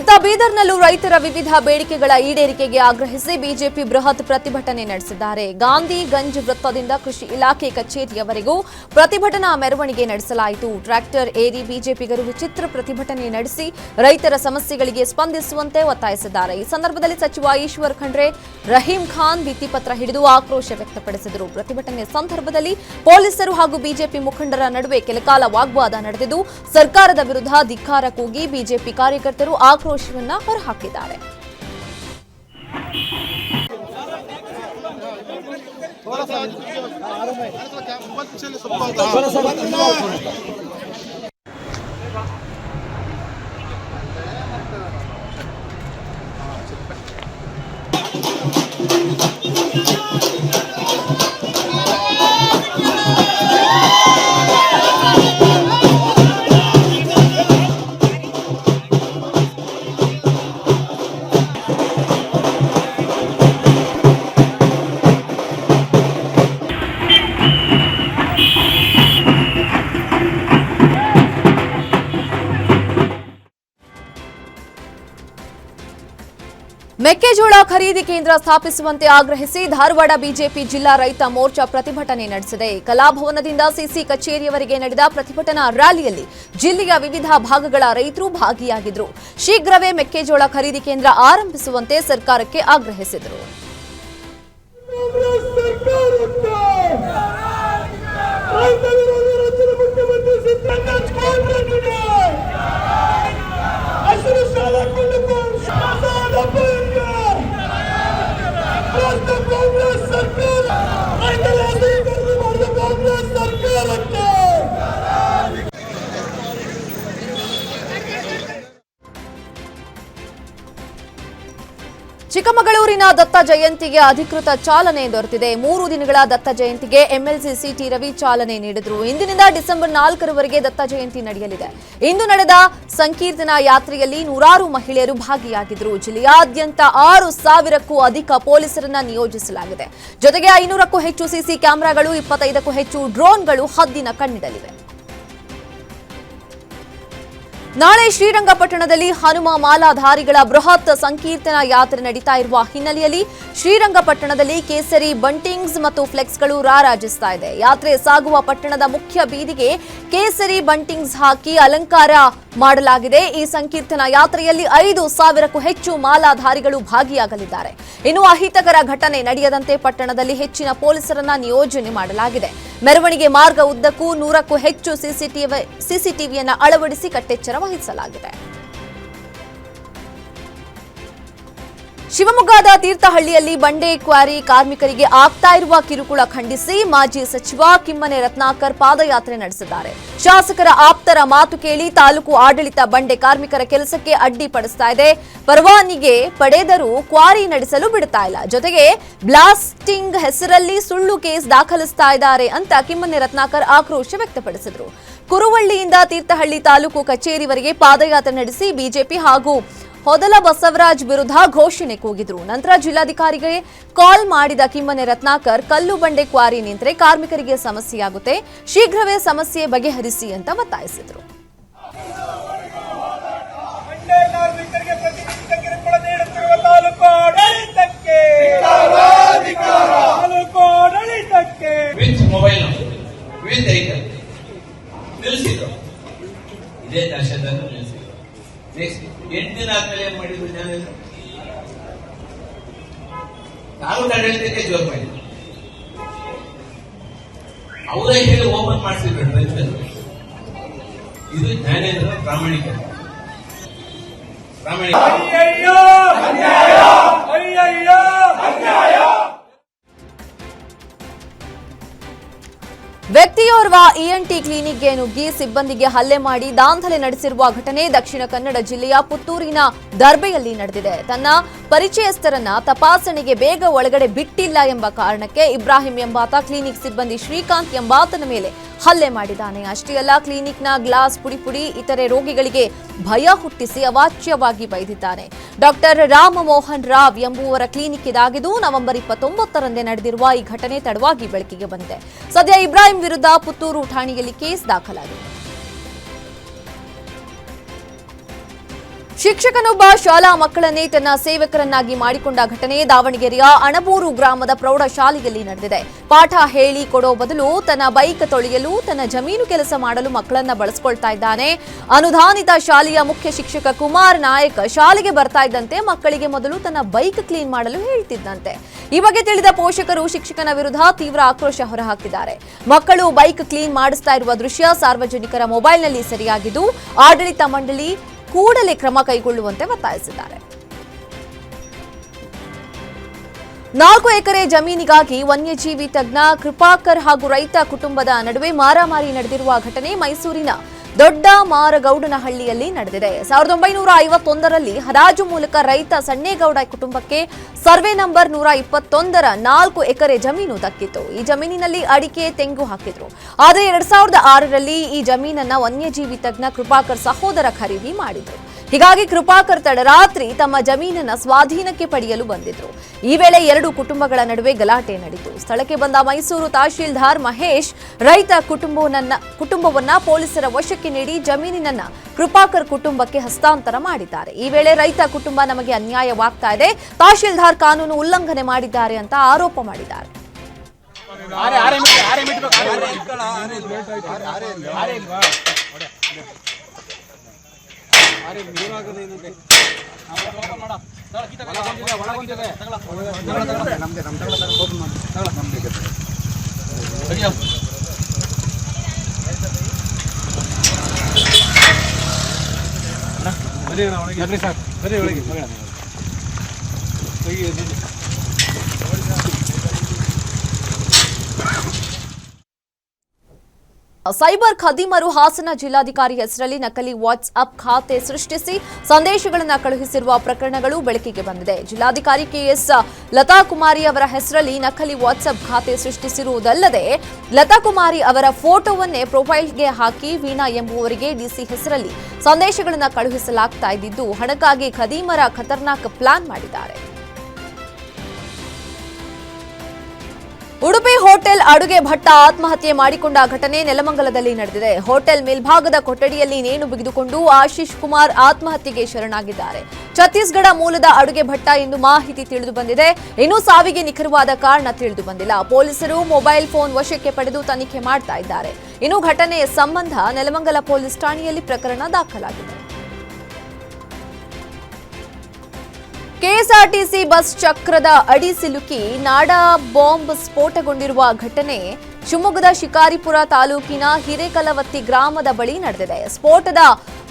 ಇತ್ತ ಬೀದರ್ನಲ್ಲೂ ರೈತರ ವಿವಿಧ ಬೇಡಿಕೆಗಳ ಈಡೇರಿಕೆಗೆ ಆಗ್ರಹಿಸಿ ಬಿಜೆಪಿ ಬೃಹತ್ ಪ್ರತಿಭಟನೆ ನಡೆಸಿದ್ದಾರೆ. ಗಾಂಧಿ ಗಂಜ್ ವೃತ್ತದಿಂದ ಕೃಷಿ ಇಲಾಖೆ ಕಚೇರಿಯವರೆಗೂ ಪ್ರತಿಭಟನಾ ಮೆರವಣಿಗೆ ನಡೆಸಲಾಯಿತು. ಟ್ರ್ಯಾಕ್ಟರ್ ಏರಿ ಬಿಜೆಪಿಗರು ವಿಚಿತ್ರ ಪ್ರತಿಭಟನೆ ನಡೆಸಿ ರೈತರ ಸಮಸ್ಯೆಗಳಿಗೆ ಸ್ಪಂದಿಸುವಂತೆ ಒತ್ತಾಯಿಸಿದ್ದಾರೆ. ಈ ಸಂದರ್ಭದಲ್ಲಿ ಸಚಿವ ಈಶ್ವರ್ ಖಂಡ್ರೆ, ರಹೀಂ ಖಾನ್ ಭಿತ್ತಿಪತ್ರ ಹಿಡಿದು ಆಕ್ರೋಶ ವ್ಯಕ್ತಪಡಿಸಿದರು. ಪ್ರತಿಭಟನೆ ಸಂದರ್ಭದಲ್ಲಿ ಪೊಲೀಸರು ಹಾಗೂ ಬಿಜೆಪಿ ಮುಖಂಡರ ನಡುವೆ ಕೆಲಕಾಲ ವಾಗ್ವಾದ ನಡೆದಿದ್ದು, ಸರ್ಕಾರದ ವಿರುದ್ಧ ಧಿಕ್ಕಾರ ಕೂಗಿ ಬಿಜೆಪಿ ಕಾರ್ಯಕರ್ತರು ಆಕ್ರೋಶವನ್ನ ಹೊರಹಾಕಿದ್ದಾರೆ ಮೆಕ್ಕೆಜೋಳ ಖರೀದಿ ಕೇಂದ್ರ ಸ್ಥಾಪಿಸುವಂತೆ ಆಗ್ರಹಿಸಿ ಧಾರವಾಡ ಬಿಜೆಪಿ ಜಿಲ್ಲಾ ರೈತ ಮೋರ್ಚಾ ಪ್ರತಿಭಟನೆ ನಡೆಸಿದೆ. ಕಲಾಭವನದಿಂದ ಸಿಸಿ ಕಚೇರಿಯವರೆಗೆ ನಡೆದ ಪ್ರತಿಭಟನಾ ರ್ಯಾಲಿಯಲ್ಲಿ ಜಿಲ್ಲೆಯ ವಿವಿಧ ಭಾಗಗಳ ರೈತರು ಭಾಗಿಯಾಗಿದ್ದರು ಶೀಘ್ರವೇ ಮೆಕ್ಕೆಜೋಳ ಖರೀದಿ ಕೇಂದ್ರ ಆರಂಭಿಸುವಂತೆ ಸರ್ಕಾರಕ್ಕೆ ಆಗ್ರಹಿಸಿದರು. ಕಾಂಗ್ರೆಸ್ ಸರ್ಕಾರ ರೈತರ ಅಧಿಕಾರಿ ಮಾಡಿದ ಕಾಂಗ್ರೆಸ್ ಸರ್ಕಾರಕ್ಕೆ ಚಿಕ್ಕಮಗಳೂರಿನ ದತ್ತ ಜಯಂತಿಗೆ ಅಧಿಕೃತ ಚಾಲನೆ ದೊರೆತಿದೆ. ಮೂರು ದಿನಗಳ ದತ್ತ ಜಯಂತಿಗೆ ಎಂಎಲ್ಸಿ ಸಿಟಿ ರವಿ ಚಾಲನೆ ನೀಡಿದ್ರು. ಇಂದಿನಿಂದ ಡಿಸೆಂಬರ್ ನಾಲ್ಕರವರೆಗೆ ದತ್ತ ಜಯಂತಿ ನಡೆಯಲಿದೆ. ಇಂದು ನಡೆದ ಸಂಕೀರ್ತನಾ ಯಾತ್ರೆಯಲ್ಲಿ ನೂರಾರು ಮಹಿಳೆಯರು ಭಾಗಿಯಾಗಿದ್ರು. ಜಿಲ್ಲೆಯಾದ್ಯಂತ ಆರು ಸಾವಿರಕ್ಕೂ ಅಧಿಕ ಪೊಲೀಸರನ್ನ ನಿಯೋಜಿಸಲಾಗಿದೆ. ಜೊತೆಗೆ ಐನೂರಕ್ಕೂ ಹೆಚ್ಚು ಸಿಸಿ ಕ್ಯಾಮೆರಾಗಳು, ಇಪ್ಪತ್ತೈದಕ್ಕೂ ಹೆಚ್ಚು ಡ್ರೋನ್ಗಳು ಹದ್ದಿನ ಕಣ್ಣಿಡಲಿವೆ. ನಾಳೆ ಶ್ರೀರಂಗಪಟ್ಟಣದಲ್ಲಿ ಹನುಮ ಮಾಲಾಧಾರಿಗಳ ಬೃಹತ್ ಸಂಕೀರ್ತನಾ ಯಾತ್ರೆ ನಡೀತಾ ಇರುವ ಹಿನ್ನೆಲೆಯಲ್ಲಿ ಶ್ರೀರಂಗಪಟ್ಟಣದಲ್ಲಿ ಕೇಸರಿ ಬಂಟಿಂಗ್ಸ್ ಮತ್ತು ಫ್ಲೆಕ್ಸ್ಗಳು ರಾರಾಜಿಸ್ತಾ ಇದೆ. ಯಾತ್ರೆ ಸಾಗುವ ಪಟ್ಟಣದ ಮುಖ್ಯ ಬೀದಿಗೆ ಕೇಸರಿ ಬಂಟಿಂಗ್ಸ್ ಹಾಕಿ ಅಲಂಕಾರ ಮಾಡಲಾಗಿದೆ. ಈ ಸಂಕೀರ್ತನಾ ಯಾತ್ರೆಯಲ್ಲಿ ಐದು ಸಾವಿರಕ್ಕೂ ಹೆಚ್ಚು ಮಾಲಾಧಾರಿಗಳು ಭಾಗಿಯಾಗಲಿದ್ದಾರೆ. ಇನ್ನು ಅಹಿತಕರ ಘಟನೆ ನಡೆಯದಂತೆ ಪಟ್ಟಣದಲ್ಲಿ ಹೆಚ್ಚಿನ ಪೊಲೀಸರನ್ನ ನಿಯೋಜನೆ ಮಾಡಲಾಗಿದೆ. ಮೆರವಣಿಗೆ ಮಾರ್ಗ ಉದ್ದಕ್ಕೂ ನೂರಕ್ಕೂ ಹೆಚ್ಚು ಸಿಸಿಟಿವಿ, ಸಿಸಿಟಿವಿಯನ್ನು ಅಳವಡಿಸಿ ಕಟ್ಟೆಚ್ಚರ ವಹಿಸಲಾಗಿದೆ. ಶಿವಮೊಗ್ಗದ ತೀರ್ಥಹಳ್ಳಿಯಲ್ಲಿ ಬಂಡೆ ಕ್ವಾರಿ ಕಾರ್ಮಿಕರಿಗೆ ಆಗ್ತಾ ಇರುವ ಕಿರುಕುಳ ಖಂಡಿಸಿ ಮಾಜಿ ಸಚಿವ ಕಿಮ್ಮನೆ ರತ್ನಾಕರ್ ಪಾದಯಾತ್ರೆ ನಡೆಸಿದ್ದಾರೆ. ಶಾಸಕರ ಆಪ್ತರ ಮಾತು ಕೇಳಿ ತಾಲೂಕು ಆಡಳಿತ ಬಂಡೆ ಕಾರ್ಮಿಕರ ಕೆಲಸಕ್ಕೆ ಅಡ್ಡಿಪಡಿಸ್ತಾ ಇದೆ. ಪರವಾನಿಗೆ ಪಡೆದರೂ ಕ್ವಾರಿ ನಡೆಸಲು ಬಿಡ್ತಾ ಇಲ್ಲ. ಜೊತೆಗೆ ಬ್ಲಾಸ್ಟಿಂಗ್ ಹೆಸರಲ್ಲಿ ಸುಳ್ಳು ಕೇಸ್ ದಾಖಲಿಸ್ತಾ ಇದ್ದಾರೆ ಅಂತ ಕಿಮ್ಮನೆ ರತ್ನಾಕರ್ ಆಕ್ರೋಶ ವ್ಯಕ್ತಪಡಿಸಿದರು. ಕುರುವಳ್ಳಿಯಿಂದ ತೀರ್ಥಹಳ್ಳಿ ತಾಲೂಕು ಕಚೇರಿವರೆಗೆ ಪಾದಯಾತ್ರೆ ನಡೆಸಿ ಬಿಜೆಪಿ ಹಾಗೂ ಹೊದಲ ಬಸವರಾಜ್ ವಿರುದ್ಧ ಘೋಷಣೆ ಕೂಗಿದ್ರು. ನಂತರ ಜಿಲ್ಲಾಧಿಕಾರಿಗೆ ಕಾಲ್ ಮಾಡಿದ ಕಿಮ್ಮನೆ ರತ್ನಾಕರ್ ಕಲ್ಲು ಬಂಡೆ ಕ್ವಾರಿ ನಿಂತರೆ ಕಾರ್ಮಿಕರಿಗೆ ಸಮಸ್ಯೆಯಾಗುತ್ತೆ ಶೀಘ್ರವೇ ಸಮಸ್ಯೆ ಬಗೆಹರಿಸಿ ಅಂತ ಒತ್ತಾಯಿಸಿದ್ರು. ನಿಲ್ಲಿಸಿದ್ರು. ಇದೇ ದರ್ಶನದಲ್ಲಿ ನಿಲ್ಲಿಸಿದ್ರು. ನೆಕ್ಸ್ಟ್ ಎಂಟು ಕಲೆ ಮಾಡಿದ್ರು ಜನ ನಾವು ಆಡಳಿತಕ್ಕೆ ಜೋರ್ ಮಾಡಿದ್ರು ಅವರೇ ಹೇಳಿ ಓಪನ್ ಮಾಡಿಸಿದ್ರು ರೈತರು. ಇದು ಜ್ಞಾನೇಂದ್ರ ಪ್ರಾಮಾಣಿಕ. ಪ್ರಾಮಾಣಿಕ. ವ್ಯಕ್ತಿಯೋರ್ವ ಇಎನ್ಟಿ ಕ್ಲಿನಿಕ್ಗೆ ನುಗ್ಗಿ ಸಿಬ್ಬಂದಿಗೆ ಹಲ್ಲೆ ಮಾಡಿ ದಾಂಧಲೆ ನಡೆಸಿರುವ ಘಟನೆ ದಕ್ಷಿಣ ಕನ್ನಡ ಜಿಲ್ಲೆಯ ಪುತ್ತೂರಿನ ದರ್ಬೆಯಲ್ಲಿ ನಡೆದಿದೆ. ತನ್ನ ಪರಿಚಯಸ್ಥರನ್ನ ತಪಾಸಣೆಗೆ ಬೇಗ ಒಳಗಡೆ ಬಿಟ್ಟಿಲ್ಲ ಎಂಬ ಕಾರಣಕ್ಕೆ ಇಬ್ರಾಹಿಂ ಎಂಬಾತ ಕ್ಲಿನಿಕ್ ಸಿಬ್ಬಂದಿ ಶ್ರೀಕಾಂತ್ ಎಂಬಾತನ ಮೇಲೆ ಹಲ್ಲೆ ಮಾಡಿದ್ದಾನೆ. ಅಷ್ಟೇ ಅಲ್ಲ, ಕ್ಲಿನಿಕ್ನ ಗ್ಲಾಸ್ ಪುಡಿ ಪುಡಿ ಇತರೆ ರೋಗಿಗಳಿಗೆ ಭಯ ಹುಟ್ಟಿಸಿ ಅವಾಚ್ಯವಾಗಿ ಬೈದಿದ್ದಾನೆ. ಡಾಕ್ಟರ್ ರಾಮಮೋಹನ್ ರಾವ್ ಎಂಬುವರ ಕ್ಲಿನಿಕ್ ಇದಾಗಿದ್ದು, ನವೆಂಬರ್ ಇಪ್ಪತ್ತೊಂಬತ್ತರಂದೇ ನಡೆದಿರುವ ಈ ಘಟನೆ ತಡವಾಗಿ ಬೆಳಕಿಗೆ ಬಂದಿದೆ. ಸದ್ಯ ಇಬ್ರಾಹಿಂ ವಿರುದ್ಧ ಪುತ್ತೂರು ಠಾಣೆಯಲ್ಲಿ ಕೇಸ್ ದಾಖಲಾಗಿದೆ. ಶಿಕ್ಷಕನೊಬ್ಬ ಶಾಲಾ ಮಕ್ಕಳನ್ನೇ ತನ್ನ ಸೇವಕರನ್ನಾಗಿ ಮಾಡಿಕೊಂಡ ಘಟನೆ ದಾವಣಗೆರೆಯ ಅಣಬೂರು ಗ್ರಾಮದ ಪ್ರೌಢಶಾಲೆಯಲ್ಲಿ ನಡೆದಿದೆ. ಪಾಠ ಹೇಳಿ ಕೊಡೋ ಬದಲು ತನ್ನ ಬೈಕ್ ತೊಳೆಯಲು, ತನ್ನ ಜಮೀನು ಕೆಲಸ ಮಾಡಲು ಮಕ್ಕಳನ್ನ ಬಳಸ್ಕೊಳ್ತಾ ಇದ್ದಾನೆ. ಅನುದಾನಿತ ಶಾಲೆಯ ಮುಖ್ಯ ಶಿಕ್ಷಕ ಕುಮಾರ್ ನಾಯಕ್ ಶಾಲೆಗೆ ಬರ್ತಾ ಇದ್ದಂತೆ ಮಕ್ಕಳಿಗೆ ಮೊದಲು ತನ್ನ ಬೈಕ್ ಕ್ಲೀನ್ ಮಾಡಲು ಹೇಳ್ತಿದ್ದಂತೆ. ಈ ಬಗ್ಗೆ ತಿಳಿದ ಪೋಷಕರು ಶಿಕ್ಷಕನ ವಿರುದ್ಧ ತೀವ್ರ ಆಕ್ರೋಶ ಹೊರಹಾಕಿದ್ದಾರೆ. ಮಕ್ಕಳು ಬೈಕ್ ಕ್ಲೀನ್ ಮಾಡಿಸ್ತಾ ಇರುವ ದೃಶ್ಯ ಸಾರ್ವಜನಿಕರ ಮೊಬೈಲ್ನಲ್ಲಿ ಸರಿಯಾಗಿದ್ದು, ಆಡಳಿತ ಮಂಡಳಿ ಕೂಡಲೇ ಕ್ರಮ ಕೈಗೊಳ್ಳುವಂತೆ ಒತ್ತಾಯಿಸಿದ್ದಾರೆ. ನಾಲ್ಕು ಎಕರೆ ಜಮೀನಿಗಾಗಿ ವನ್ಯಜೀವಿ ತಜ್ಞ ಕೃಪಾಕರ್ ಹಾಗೂ ರೈತ ಕುಟುಂಬದ ನಡುವೆ ಮಾರಾಮಾರಿ ನಡೆದಿರುವ ಘಟನೆ ಮೈಸೂರಿನ ದೊಡ್ಡ ಮಾರಗೌಡನಹಳ್ಳಿಯಲ್ಲಿ ನಡೆದಿದೆ. ಸಾವಿರದ ಒಂಬೈನೂರ ಐವತ್ತೊಂದರಲ್ಲಿ ಹರಾಜು ಮೂಲಕ ರೈತ ಸಣ್ಣೇಗೌಡ ಕುಟುಂಬಕ್ಕೆ ಸರ್ವೆ ನಂಬರ್ ನೂರ ಇಪ್ಪತ್ತೊಂದರ ನಾಲ್ಕು ಎಕರೆ ಜಮೀನು ದಕ್ಕಿತ್ತು. ಈ ಜಮೀನಿನಲ್ಲಿ ಅಡಿಕೆ, ತೆಂಗು ಹಾಕಿದ್ರು. ಆದರೆ ಎರಡ್ ಸಾವಿರದ ಆರರಲ್ಲಿ ಈ ಜಮೀನನ್ನ ವನ್ಯಜೀವಿ ತಜ್ಞ ಕೃಪಾಕರ್ ಸಹೋದರ ಖರೀದಿ ಮಾಡಿದ್ರು. ಹೀಗಾಗಿ ಕೃಪಾಕರ್ ತಡರಾತ್ರಿ ತಮ್ಮ ಜಮೀನನ್ನ ಸ್ವಾಧೀನಕ್ಕೆ ಪಡೆಯಲು ಬಂದಿದ್ರು. ಈ ವೇಳೆ ಎರಡು ಕುಟುಂಬಗಳ ನಡುವೆ ಗಲಾಟೆ ನಡೆಯಿತು ಸ್ಥಳಕ್ಕೆ ಬಂದ ಮೈಸೂರು ತಹಶೀಲ್ದಾರ್ ಮಹೇಶ್, ರೈತ ಕುಟುಂಬವನ್ನ ಕುಟುಂಬವನ್ನ ಪೊಲೀಸರ ವಶಕ್ಕೆ ಸಾಲಕ್ಕೆ ನೀಡಿ ಜಮೀನಿನನ್ನ ಕೃಪಾಕರ್ ಕುಟುಂಬಕ್ಕೆ ಹಸ್ತಾಂತರ ಮಾಡಿದ್ದಾರೆ. ಈ ವೇಳೆ ರೈತ ಕುಟುಂಬ ನಮಗೆ ಅನ್ಯಾಯವಾಗ್ತಾ ಇದೆ. ತಹಶೀಲ್ದಾರ್ ಕಾನೂನು ಉಲ್ಲಂಘನೆ ಮಾಡಿದ್ದಾರೆ ಅಂತ ಆರೋಪ ಮಾಡಿದ್ದಾರೆ. ಸರ್ ಸೈಬರ್ ಖದೀಮರು ಹಾಸನ ಜಿಲ್ಲಾಧಿಕಾರಿ ಹೆಸರಲ್ಲಿ ನಕಲಿ ವಾಟ್ಸ್ಆಪ್ ಖಾತೆ ಸೃಷ್ಟಿಸಿ ಸಂದೇಶಗಳನ್ನು ಕಳುಹಿಸಿರುವ ಪ್ರಕರಣಗಳು ಬೆಳಕಿಗೆ ಬಂದಿದೆ. ಜಿಲ್ಲಾಧಿಕಾರಿ ಕೆಎಸ್ ಲತಾ ಕುಮಾರಿ ಅವರ ಹೆಸರಲ್ಲಿ ನಕಲಿ ವಾಟ್ಸ್ಆಪ್ ಖಾತೆ ಸೃಷ್ಟಿಸಿರುವುದಲ್ಲದೆ ಲತಾ ಕುಮಾರಿ ಅವರ ಫೋಟೋವನ್ನೇ ಪ್ರೊಫೈಲ್ಗೆ ಹಾಕಿ ವೀಣಾ ಎಂಬುವರಿಗೆ ಡಿಸಿ ಹೆಸರಲ್ಲಿ ಸಂದೇಶಗಳನ್ನು ಕಳುಹಿಸಲಾಗ್ತಾ ಇದ್ದಿದ್ದು, ಹಣಕ್ಕಾಗಿ ಖದೀಮರ ಖತರ್ನಾಕ್ ಪ್ಲಾನ್ ಮಾಡಿದ್ದಾರೆ. ಉಡುಪಿ ಹೋಟೆಲ್ ಅಡುಗೆ ಭಟ್ಟ ಆತ್ಮಹತ್ಯೆ ಮಾಡಿಕೊಂಡ ಘಟನೆ ನೆಲಮಂಗಲದಲ್ಲಿ ನಡೆದಿದೆ. ಹೋಟೆಲ್ ಮೇಲ್ಭಾಗದ ಕೊಠಡಿಯಲ್ಲಿ ನೇಣು ಬಿಗಿದುಕೊಂಡು ಆಶೀಶ್ ಕುಮಾರ್ ಆತ್ಮಹತ್ಯೆಗೆ ಶರಣಾಗಿದ್ದಾರೆ. ಛತ್ತೀಸ್ಗಢ ಮೂಲದ ಅಡುಗೆ ಭಟ್ಟ ಎಂದು ಮಾಹಿತಿ ತಿಳಿದು ಬಂದಿದೆ. ಇನ್ನು ಸಾವಿಗೆ ನಿಖರವಾದ ಕಾರಣ ತಿಳಿದು ಬಂದಿಲ್ಲ. ಪೊಲೀಸರು ಮೊಬೈಲ್ ಫೋನ್ ವಶಕ್ಕೆ ಪಡೆದು ತನಿಖೆ ಮಾಡ್ತಾ ಇದ್ದಾರೆ. ಇನ್ನು ಘಟನೆಯ ಸಂಬಂಧ ನೆಲಮಂಗಲ ಪೊಲೀಸ್ ಠಾಣೆಯಲ್ಲಿ ಪ್ರಕರಣ ದಾಖಲಾಗಿದೆ. ಕೆಎಸ್ಆರ್ಟಿಸಿ ಬಸ್ ಚಕ್ರದ ಅಡಿ ಸಿಲುಕಿ ನಾಡ ಬಾಂಬ್ ಸ್ಫೋಟಗೊಂಡಿರುವ ಘಟನೆ ಶಿವಮೊಗ್ಗದ ಶಿಕಾರಿಪುರ ತಾಲೂಕಿನ ಹಿರೇಕಲವತ್ತಿ ಗ್ರಾಮದ ಬಳಿ ನಡೆದಿದೆ. ಸ್ಫೋಟದ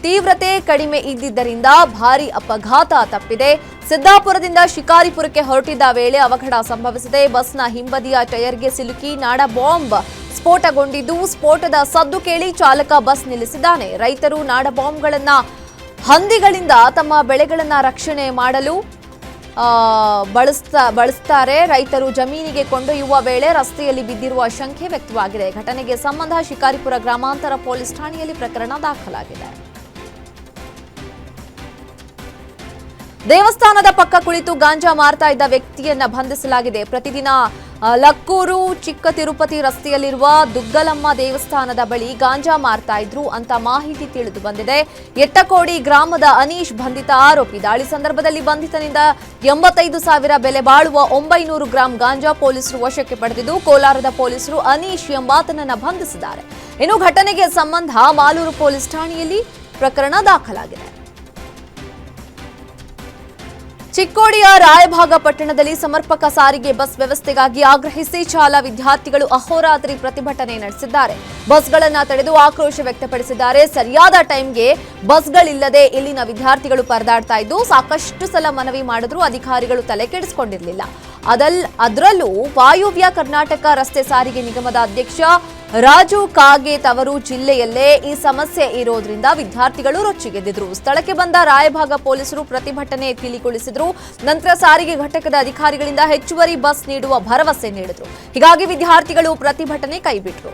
ತೀವ್ರತೆ ಕಡಿಮೆ ಇದ್ದಿದ್ದರಿಂದ ಭಾರಿ ಅಪಘಾತ ತಪ್ಪಿದೆ. ಸಿದ್ದಾಪುರದಿಂದ ಶಿಕಾರಿಪುರಕ್ಕೆ ಹೊರಟಿದ್ದ ವೇಳೆ ಅವಘಡ ಸಂಭವಿಸಿದೆ. ಬಸ್ನ ಹಿಂಬದಿಯ ಟಯರ್ಗೆ ಸಿಲುಕಿ ನಾಡ ಬಾಂಬ್ ಸ್ಫೋಟಗೊಂಡಿದ್ದು, ಸ್ಫೋಟದ ಸದ್ದು ಕೇಳಿ ಚಾಲಕ ಬಸ್ ನಿಲ್ಲಿಸಿದ್ದಾನೆ. ರೈತರು ನಾಡ ಬಾಂಬ್ಗಳನ್ನ ಹಂದಿಗಳಿಂದ ತಮ್ಮ ಬೆಳೆಗಳನ್ನ ರಕ್ಷಣೆ ಮಾಡಲು ಬಳಸ್ತಾ, ಬಳಸ್ತಾರೆ. ರೈತರು ಜಮೀನಿಗೆ ಕೊಂಡೊಯ್ಯುವ ವೇಳೆ ರಸ್ತೆಯಲ್ಲಿ ಬಿದ್ದಿರುವ ಶಂಕೆ ವ್ಯಕ್ತವಾಗಿದೆ. ಘಟನೆಗೆ ಸಂಬಂಧ ಶಿಕಾರಿಪುರ ಗ್ರಾಮಾಂತರ ಪೊಲೀಸ್ ಠಾಣೆಯಲ್ಲಿ ಪ್ರಕರಣ ದಾಖಲಾಗಿದೆ. ದೇವಸ್ಥಾನದ ಪಕ್ಕ ಕುಳಿತು ಗಾಂಜಾ ಮಾರ್ತಾ ಇದ್ದ ವ್ಯಕ್ತಿಯನ್ನ ಬಂಧಿಸಲಾಗಿದೆ. ಪ್ರತಿದಿನ ಲಕ್ಕೂರು ಚಿಕ್ಕ ತಿರುಪತಿ ರಸ್ತೆಯಲ್ಲಿರುವ ದುಗ್ಗಲಮ್ಮ ದೇವಸ್ಥಾನದ ಬಳಿ ಗಾಂಜಾ ಮಾರ್ತಾ ಇದ್ರು ಅಂತ ಮಾಹಿತಿ ತಿಳಿದು ಬಂದಿದೆ. ಎಟ್ಟಕೋಡಿ ಗ್ರಾಮದ ಅನೀಶ್ ಬಂಧಿತ ಆರೋಪಿ ದಾಳಿ ಸಂದರ್ಭದಲ್ಲಿ ಬಂಧಿತನಿಂದ ಎಂಬತ್ತೈದು ಸಾವಿರ ಬೆಲೆ ಬಾಳುವ ಒಂಬೈನೂರು ಗ್ರಾಂ ಗಾಂಜಾ ಪೊಲೀಸರು ವಶಕ್ಕೆ ಪಡೆದಿದ್ದು, ಕೋಲಾರದ ಪೊಲೀಸರು ಅನೀಶ್ ಎಂಬಾತನನ್ನ ಬಂಧಿಸಿದ್ದಾರೆ. ಇನ್ನು ಘಟನೆಗೆ ಸಂಬಂಧ ಮಾಲೂರು ಪೊಲೀಸ್ ಠಾಣೆಯಲ್ಲಿ ಪ್ರಕರಣ ದಾಖಲಾಗಿದೆ. ಚಿಕ್ಕೋಡಿಯ ರಾಯಭಾಗ ಪಟ್ಟಣದಲ್ಲಿ ಸಮರ್ಪಕ ಸಾರಿಗೆ ಬಸ್ ವ್ಯವಸ್ಥೆಗಾಗಿ ಆಗ್ರಹಿಸಿ ಶಾಲಾ ವಿದ್ಯಾರ್ಥಿಗಳು ಅಹೋರಾತ್ರಿ ಪ್ರತಿಭಟನೆ ನಡೆಸಿದ್ದಾರೆ. ಬಸ್ಗಳನ್ನು ತಡೆದು ಆಕ್ರೋಶ ವ್ಯಕ್ತಪಡಿಸಿದ್ದಾರೆ. ಸರಿಯಾದ ಟೈಮ್ಗೆ ಬಸ್ಗಳಿಲ್ಲದೆ ಇಲ್ಲಿನ ವಿದ್ಯಾರ್ಥಿಗಳು ಪರದಾಡ್ತಾ ಇದ್ದು ಸಾಕಷ್ಟು ಸಲ ಮನವಿ ಮಾಡಿದ್ರೂ ಅಧಿಕಾರಿಗಳು ತಲೆ ಕೆಡಿಸಿಕೊಂಡಿರಲಿಲ್ಲ. ಅದಲ್, ಅದರಲ್ಲೂ ವಾಯುವ್ಯ ಕರ್ನಾಟಕ ರಸ್ತೆ ಸಾರಿಗೆ ನಿಗಮದ ಅಧ್ಯಕ್ಷ ರಾಜು ಕಾಗೆ ತವರು ಜಿಲ್ಲೆಯಲ್ಲೇ ಈ ಸಮಸ್ಯೆ ಇರೋದ್ರಿಂದ ವಿದ್ಯಾರ್ಥಿಗಳು ರೊಚ್ಚಿಗೆದ್ದಿದ್ರು. ಸ್ಥಳಕ್ಕೆ ಬಂದ ರಾಯಭಾಗ ಪೊಲೀಸರು ಪ್ರತಿಭಟನೆ ತಿಳಿಗೊಳಿಸಿದ್ರು ನಂತರ ಸಾರಿಗೆ ಘಟಕದ ಅಧಿಕಾರಿಗಳಿಂದ ಹೆಚ್ಚುವರಿ ಬಸ್ ನೀಡುವ ಭರವಸೆ ನೀಡಿದ್ರು. ಹೀಗಾಗಿ ವಿದ್ಯಾರ್ಥಿಗಳು ಪ್ರತಿಭಟನೆ ಕೈಬಿಟ್ರು.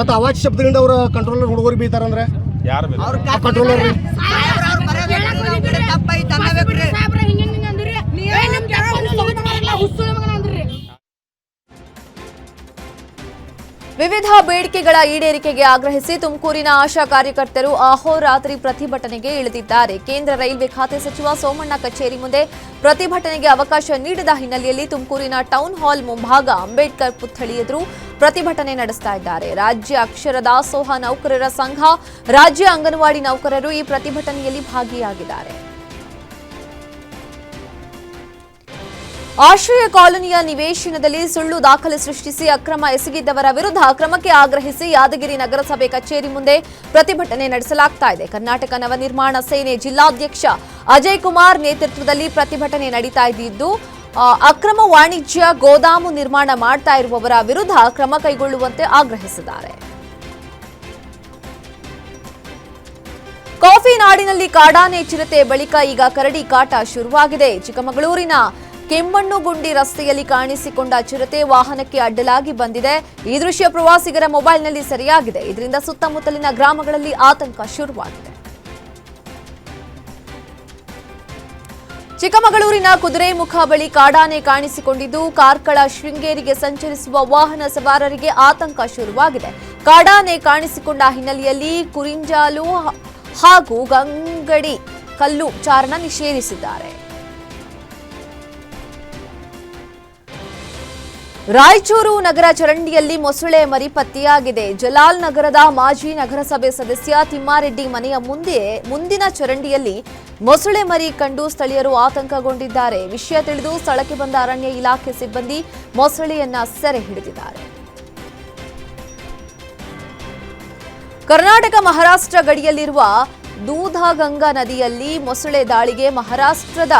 ಮತ್ತೆ ಅವಾಜ್ ಶಬ್ದದಿಂದ ಅವರ ಕಂಟ್ರೋಲರ್ ಹುಡುಗರು ಬೀತಾರಂದ್ರೆ ಯಾರು ಕಂಟ್ರೋಲರ್ ತಪ್ಪಾಯ್ತು ನಮ್ಮ ವಿವಿಧ ಬೇಡಿಕೆಗಳ ಈಡೇರಿಕೆಗೆ ಆಗ್ರಹಿಸಿ ತುಮಕೂರಿನ ಆಶಾ ಕಾರ್ಯಕರ್ತರು ಅಹೋರಾತ್ರಿ ಪ್ರತಿಭಟನೆಗೆ ಇಳಿದಿದ್ದಾರೆ. ಕೇಂದ್ರ ರೈಲ್ವೆ ಖಾತೆ ಸಚಿವ ಸೋಮಣ್ಣ ಕಚೇರಿ ಮುಂದೆ ಪ್ರತಿಭಟನೆಗೆ ಅವಕಾಶ ನೀಡದ ಹಿನ್ನೆಲೆಯಲ್ಲಿ ತುಮಕೂರಿನ ಟೌನ್ ಹಾಲ್ ಮುಂಭಾಗ ಅಂಬೇಡ್ಕರ್ ಪುತ್ಥಳಿ ಎದುರು ಪ್ರತಿಭಟನೆ ನಡೆಸ್ತಾ ಇದ್ದಾರೆ. ರಾಜ್ಯ ಅಕ್ಷರ ದಾಸೋಹ ನೌಕರರ ಸಂಘ, ರಾಜ್ಯ ಅಂಗನವಾಡಿ ನೌಕರರು ಈ ಪ್ರತಿಭಟನೆಯಲ್ಲಿ ಭಾಗಿಯಾಗಿದ್ದಾರೆ. ಆಶ್ರಯ ಕಾಲೋನಿಯ ನಿವೇಶನದಲ್ಲಿ ಸುಳ್ಳು ದಾಖಲೆ ಸೃಷ್ಟಿಸಿ ಅಕ್ರಮ ಎಸಗಿದ್ದವರ ವಿರುದ್ಧ ಕ್ರಮಕ್ಕೆ ಆಗ್ರಹಿಸಿ ಯಾದಗಿರಿ ನಗರಸಭೆ ಕಚೇರಿ ಮುಂದೆ ಪ್ರತಿಭಟನೆ ನಡೆಸಲಾಗ್ತಾ ಇದೆ. ಕರ್ನಾಟಕ ನವನಿರ್ಮಾಣ ಸೇನೆ ಜಿಲ್ಲಾಧ್ಯಕ್ಷ ಅಜಯ್ ಕುಮಾರ್ ನೇತೃತ್ವದಲ್ಲಿ ಪ್ರತಿಭಟನೆ ನಡೀತಾ ಇದ್ದು ಅಕ್ರಮ ವಾಣಿಜ್ಯ ಗೋದಾಮು ನಿರ್ಮಾಣ ಮಾಡ್ತಾ ಇರುವವರ ವಿರುದ್ಧ ಕ್ರಮ ಕೈಗೊಳ್ಳುವಂತೆ ಆಗ್ರಹಿಸಿದ್ದಾರೆ. ಕಾಫಿ ನಾಡಿನಲ್ಲಿ ಕಾಡಾನೆ ಚಿರತೆ ಬಳಿಕ ಈಗ ಕರಡಿ ಕಾಟ ಶುರುವಾಗಿದೆ. ಚಿಕ್ಕಮಗಳೂರಿನ ಕೆಮ್ಮಣ್ಣುಗುಂಡಿ ರಸ್ತೆಯಲ್ಲಿ ಕಾಣಿಸಿಕೊಂಡ ಚಿರತೆ ವಾಹನಕ್ಕೆ ಅಡ್ಡಲಾಗಿ ಬಂದಿದೆ. ಈ ದೃಶ್ಯ ಪ್ರವಾಸಿಗರ ಮೊಬೈಲ್ನಲ್ಲಿ ಸರಿಯಾಗಿದೆ. ಇದರಿಂದ ಸುತ್ತಮುತ್ತಲಿನ ಗ್ರಾಮಗಳಲ್ಲಿ ಆತಂಕ ಶುರುವಾಗಿದೆ. ಚಿಕ್ಕಮಗಳೂರಿನ ಕುದುರೆಮುಖ ಬಳಿ ಕಾಡಾನೆ ಕಾಣಿಸಿಕೊಂಡಿದ್ದು, ಕಾರ್ಕಳ ಶೃಂಗೇರಿಗೆ ಸಂಚರಿಸುವ ವಾಹನ ಸವಾರರಿಗೆ ಆತಂಕ ಶುರುವಾಗಿದೆ. ಕಾಡಾನೆ ಕಾಣಿಸಿಕೊಂಡ ಹಿನ್ನೆಲೆಯಲ್ಲಿ ಕುರಿಂಜಾಲು ಹಾಗೂ ಗಂಗಡಿ ಕಲ್ಲು ಚಾರಣ ನಿಷೇಧಿಸಿದ್ದಾರೆ. ರಾಯಚೂರು ನಗರ ಚರಂಡಿಯಲ್ಲಿ ಮೊಸಳೆ ಮರಿ ಪತ್ತೆಯಾಗಿದೆ. ಜಲಾಲ್ ನಗರದ ಮಾಜಿ ನಗರಸಭೆ ಸದಸ್ಯ ತಿಮ್ಮಾರೆಡ್ಡಿ ಮನೆಯ ಮುಂದೆ ಮುಂದಿನ ಚರಂಡಿಯಲ್ಲಿ ಮೊಸಳೆ ಮರಿ ಕಂಡು ಸ್ಥಳೀಯರು ಆತಂಕಗೊಂಡಿದ್ದಾರೆ. ವಿಷಯ ತಿಳಿದು ಸ್ಥಳಕ್ಕೆ ಬಂದ ಅರಣ್ಯ ಇಲಾಖೆ ಸಿಬ್ಬಂದಿ ಮೊಸಳೆಯನ್ನ ಸೆರೆ ಹಿಡಿದಿದ್ದಾರೆ. ಕರ್ನಾಟಕ ಮಹಾರಾಷ್ಟ್ರ ಗಡಿಯಲ್ಲಿರುವ ದೂಧಗಂಗಾ ನದಿಯಲ್ಲಿ ಮೊಸಳೆ ದಾಳಿಗೆ ಮಹಾರಾಷ್ಟ್ರದ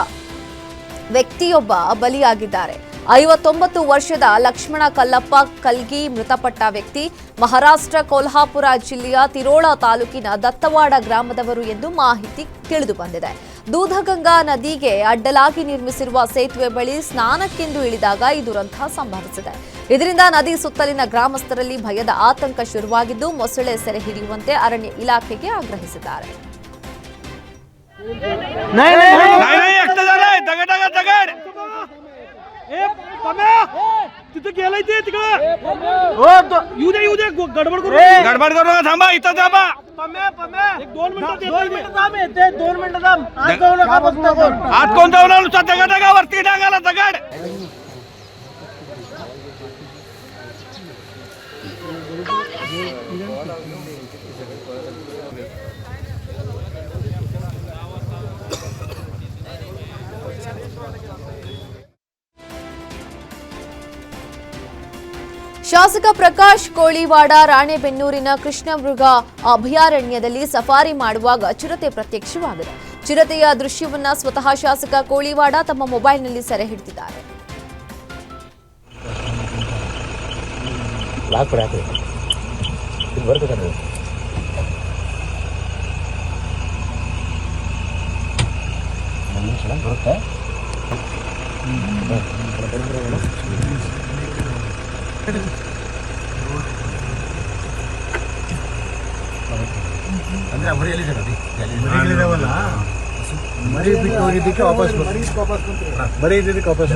ವ್ಯಕ್ತಿಯೊಬ್ಬ ಬಲಿಯಾಗಿದ್ದಾರೆ. ಐವತ್ತೊಂಬತ್ತು ವರ್ಷದ ಲಕ್ಷ್ಮಣ ಕಲ್ಲಪ್ಪ ಕಲ್ಗಿ ಮೃತಪಟ್ಟ ವ್ಯಕ್ತಿ ಮಹಾರಾಷ್ಟ್ರ ಕೊಲ್ಹಾಪುರ ಜಿಲ್ಲೆಯ ತಿರೋಳ ತಾಲೂಕಿನ ದತ್ತವಾಡ ಗ್ರಾಮದವರು ಎಂದು ಮಾಹಿತಿ ತಿಳಿದು ಬಂದಿದೆ ದೂಧಗಂಗಾ ನದಿಗೆ ಅಡ್ಡಲಾಗಿ ನಿರ್ಮಿಸಿರುವ ಸೇತುವೆ ಬಳಿ ಸ್ನಾನಕ್ಕೆಂದು ಇಳಿದಾಗ ಈ ದುರಂತ ಸಂಭವಿಸಿದೆ ಇದರಿಂದ ನದಿ ಸುತ್ತಲಿನ ಗ್ರಾಮಸ್ಥರಲ್ಲಿ ಭಯದ ಆತಂಕ ಶುರುವಾಗಿದ್ದು ಮೊಸಳೆ ಸೆರೆ ಹಿಡಿಯುವಂತೆ ಅರಣ್ಯ ಇಲಾಖೆಗೆ ಆಗ್ರಹಿಸಿದ್ದಾರೆ तिथे गेलाय ते तिकडं. हो तो- येऊ दे येऊ दे गो- गडबड करू नका. गडबड करू नका थांबा इथं थांबा. एक दोन मिनिटं देतोय मी. आज कोण जाऊन नुसता दगा दगा वरती डांगाला दगड ಶಾಸಕ ಪ್ರಕಾಶ್ ಕೋಳಿವಾಡ, ರಾಣೆಬೆನ್ನೂರಿನ ಕೃಷ್ಣಮೃಗ ಅಭಯಾರಣ್ಯದಲ್ಲಿ ಸಫಾರಿ ಮಾಡುವಾಗ ಚಿರತೆ ಪ್ರತ್ಯಕ್ಷವಾಗಿದೆ. ಚಿರತೆಯ ದೃಶ್ಯವನ್ನ ಸ್ವತಃ ಶಾಸಕ ಕೋಳಿವಾಡ ತಮ್ಮ ಮೊಬೈಲ್ನಲ್ಲಿ ಸೆರೆ ಹಿಡಿದಿದ್ದಾರೆ. ಮರಿ ಬಿಟ್ಟು ಹೋಗಿದ್ದಕ್ಕೆ ವಾಪಸ್ ಮರಿ ಇದ್ದಿದ್ದಕ್ಕೆ ವಾಪಸ್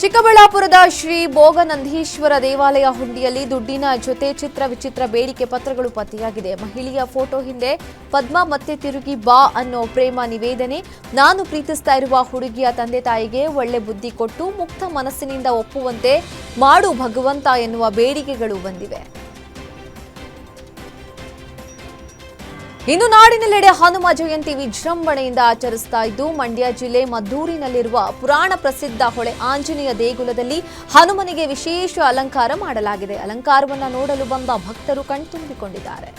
ಚಿಕ್ಕಬಳ್ಳಾಪುರದ ಶ್ರೀ ಭೋಗನಂದೀಶ್ವರ ದೇವಾಲಯ ಹುಂಡಿಯಲ್ಲಿ ದುಡ್ಡಿನ ಜೊತೆ ಚಿತ್ರ ವಿಚಿತ್ರ ಬೇಡಿಕೆ ಪತ್ರಗಳು ಪತ್ತೆಯಾಗಿದೆ. ಮಹಿಳೆಯ ಫೋಟೋ ಹಿಂದೆ ಪದ್ಮ ಮತ್ತೆ ತಿರುಗಿ ಬಾ ಅನ್ನೋ ಪ್ರೇಮ ನಿವೇದನೆ. ನಾನು ಪ್ರೀತಿಸ್ತಾ ಇರುವ ಹುಡುಗಿಯ ತಂದೆ ತಾಯಿಗೆ ಒಳ್ಳೆ ಬುದ್ಧಿ ಕೊಟ್ಟು ಮುಕ್ತ ಮನಸ್ಸಿನಿಂದ ಒಪ್ಪುವಂತೆ ಮಾಡು ಭಗವಂತ ಎನ್ನುವ ಬೇಡಿಕೆಗಳು ಬಂದಿವೆ. ಇನ್ನು ನಾಡಿನೆಲ್ಲೆಡೆ ಹನುಮ ಜಯಂತಿ ವಿಜೃಂಭಣೆಯಿಂದ ಆಚರಿಸ್ತಾ ಇದ್ದು, ಮಂಡ್ಯ ಜಿಲ್ಲೆ ಮದ್ದೂರಿನಲ್ಲಿರುವ ಪುರಾಣ ಪ್ರಸಿದ್ಧ ಹೊಳೆ ಆಂಜನೇಯ ದೇಗುಲದಲ್ಲಿ ಹನುಮನಿಗೆ ವಿಶೇಷ ಅಲಂಕಾರ ಮಾಡಲಾಗಿದೆ. ಅಲಂಕಾರವನ್ನು ನೋಡಲು ಬಂದ ಭಕ್ತರು ಕಣ್ತುಂಬಿಕೊಂಡಿದ್ದಾರೆ.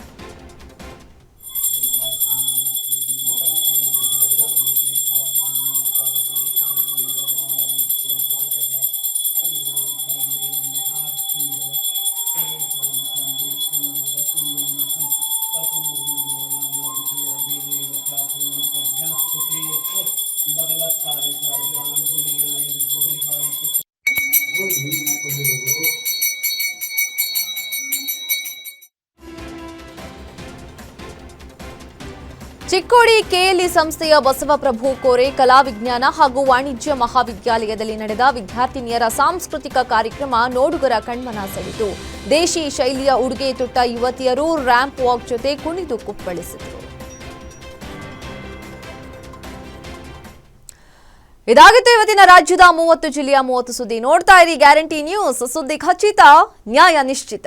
ಚಿಕ್ಕೋಡಿ ಕೆಎಲ್ಇ ಸಂಸ್ಥೆಯ ಬಸವಪ್ರಭು ಕೋರೆ ಕಲಾ ವಿಜ್ಞಾನ ಹಾಗೂ ವಾಣಿಜ್ಯ ಮಹಾವಿದ್ಯಾಲಯದಲ್ಲಿ ನಡೆದ ವಿದ್ಯಾರ್ಥಿನಿಯರ ಸಾಂಸ್ಕೃತಿಕ ಕಾರ್ಯಕ್ರಮ ನೋಡುಗರ ಕಣ್ಮನ ಸೆಳೆಯಿತು ದೇಶಿ ಶೈಲಿಯ ಉಡುಗೆ ತೊಟ್ಟ ಯುವತಿಯರು ರ್ಯಾಂಪ್ ವಾಕ್ ಜೊತೆ ಕುಣಿದು ಕುಪ್ಪಳಿಸಿದರು. ಇದಾಗಿತ್ತು ಇವತ್ತಿನ ರಾಜ್ಯದ ಮೂವತ್ತು ಜಿಲ್ಲೆಯ ಮೂವತ್ತು ಸುದ್ದಿ. ನೋಡ್ತಾ ಇರಿ ಗ್ಯಾರಂಟಿ ನ್ಯೂಸ್. ಸುದ್ದಿ ಖಚಿತ, ನ್ಯಾಯ ನಿಶ್ಚಿತ.